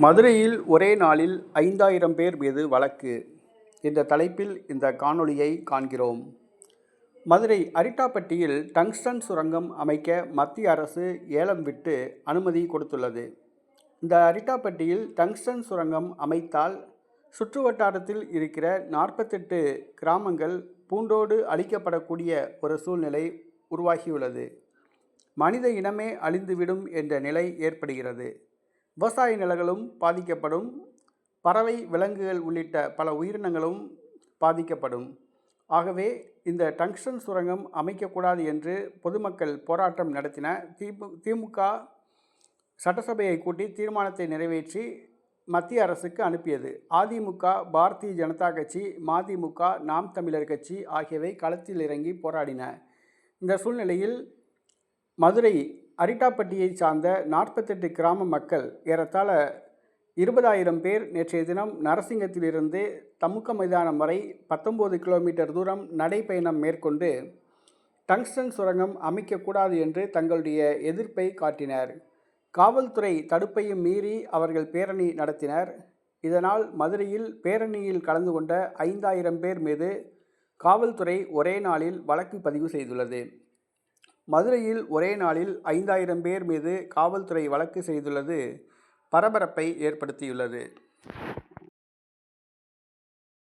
மதுரையில் ஒரே நாளில் ஐந்தாயிரம் பேர் மீது வழக்கு. என்ற தலைப்பில் இந்த காணொளியை காண்கிறோம். மதுரை அரிட்டாப்பட்டியில் டங்ஸ்டன் சுரங்கம் அமைக்க மத்திய அரசு ஏலம் விட்டு அனுமதி கொடுத்துள்ளது. இந்த அரிட்டாப்பட்டியில் டங்ஸ்டன் சுரங்கம் அமைத்தால் சுற்று வட்டாரத்தில் இருக்கிற நாற்பத்தெட்டு கிராமங்கள் பூண்டோடு அழிக்கப்படக்கூடிய ஒரு சூழ்நிலை உருவாகியுள்ளது. மனித இனமே அழிந்துவிடும் என்ற நிலை ஏற்படுகிறது. விவசாய நிலங்களும் பாதிக்கப்படும். பறவை விலங்குகள் உள்ளிட்ட பல உயிரினங்களும் பாதிக்கப்படும். ஆகவே இந்த டங்ஸ்டன் சுரங்கம் அமைக்கக்கூடாது என்று பொதுமக்கள் போராட்டம் நடத்தின திமு திமுக சட்டசபையை கூட்டி தீர்மானத்தை நிறைவேற்றி மத்திய அரசுக்கு அனுப்பியது. அதிமுக பாரதிய ஜனதா கட்சி மதிமுக நாம் தமிழர் கட்சி ஆகியவை களத்தில் இறங்கி போராடின. இந்த சூழ்நிலையில் மதுரை அரிட்டாப்பட்டியை சார்ந்த நாற்பத்தெட்டு கிராம மக்கள் ஏறத்தாழ இருபதாயிரம் பேர் நேற்றைய தினம் நரசிங்கத்திலிருந்து தமுக்க மைதானம் வரை பத்தொம்போது கிலோமீட்டர் தூரம் நடைப்பயணம் மேற்கொண்டு டங்ஸ்டன் சுரங்கம் அமைக்கக்கூடாது என்று தங்களுடைய எதிர்ப்பை காட்டினர். காவல்துறை தடுப்பையும் மீறி அவர்கள் பேரணி நடத்தினர். இதனால் மதுரையில் பேரணியில் கலந்து கொண்ட ஐந்தாயிரம் பேர் மீது காவல்துறை ஒரே நாளில் வழக்கு பதிவு செய்துள்ளது. மதுரையில் ஒரே நாளில் ஐந்தாயிரம் பேர் மீது காவல்துறை வழக்கு செய்துள்ளது. பரபரப்பை ஏற்படுத்தியுள்ளது.